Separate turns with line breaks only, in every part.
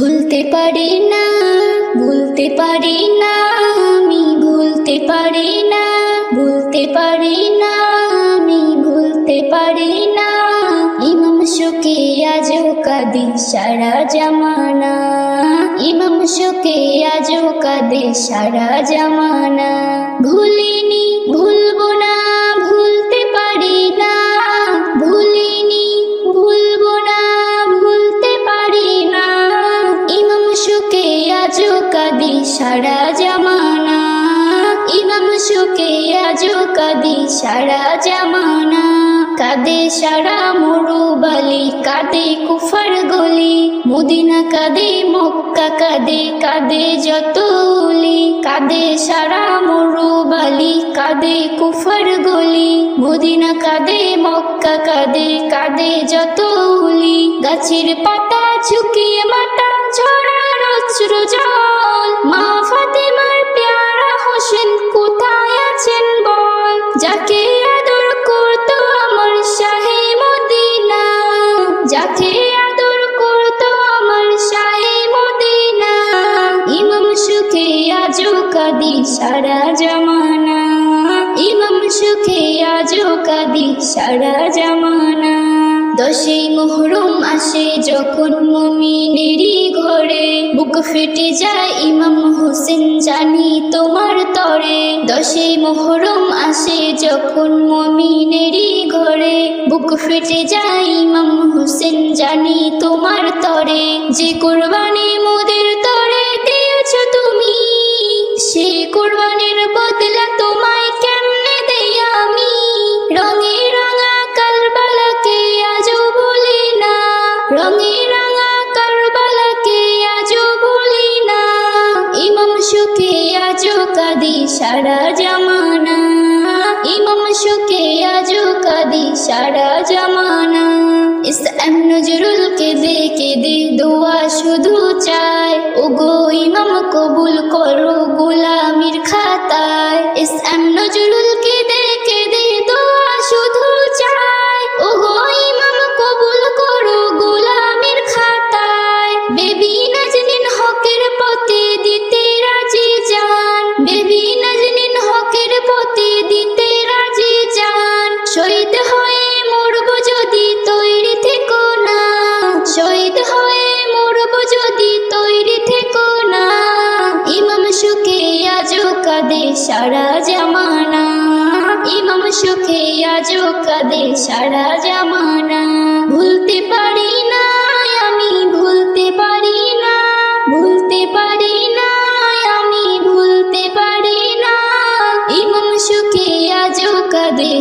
ভুলতে পারি না, ভুলতে পারি না, আমি ভুলতে পারি না, ভুলতে পারি না, আমি ভুলতে পারি না। ইমাম শোকে আজও কাঁদে সারা জামানা। ইমাম শোকে আজও কাঁদে সারা জামানা। ভুলিনি কাঁদে সারা জামানা। ইমাম শোকে আজও কাঁদে সারা কাঁদে সারা কাঁদে কুফার গলি। মদিনা কাঁদে, মক্কা কাঁদে কাঁদে যত উলি কাঁদে সারা কাঁদে কুফার গলি। কাঁদে, মক্কা কাঁদে কাঁদে যত উলি গাছের পাতা ঝুঁকিয়ে মাটা ঝরার অশ্রু জল কাদি সারা জামানা। ইমাম সুখে আজও কাদি সারা জামানা। দশই মোহরম আসে যখন মমিনেরই ঘরে। বুক ফেটে যায় ইমাম হোসেন, জানি তোমার তরে। দশই মোহরম আসে যখন মমিনেরই ঘরে। বুক ফেটে যায় ইমাম হোসেন, জানি তোমার তরে। যে কোরবানি কাঁদি সারা জামানা। ইস এম নজরুল দেখে দে দোয়া শুধু চায়। ও গো ইমাম কবুল করো গোলামির খাতায়। ইস এম সুখে আজও কাঁদে সারা জামানা। ভুলতে পারি না, আমি ভুলতে পারি না। ভুলতে পারি না, আমি ভুলতে পারি না। ইমাম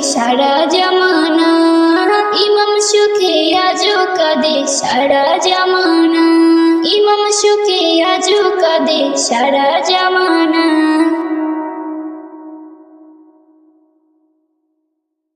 সারা জামানা। ইমাম সুখে আজও কাঁদে সারা জামানা। ইমাম সুখে আজও কাঁদে সারা জামানা।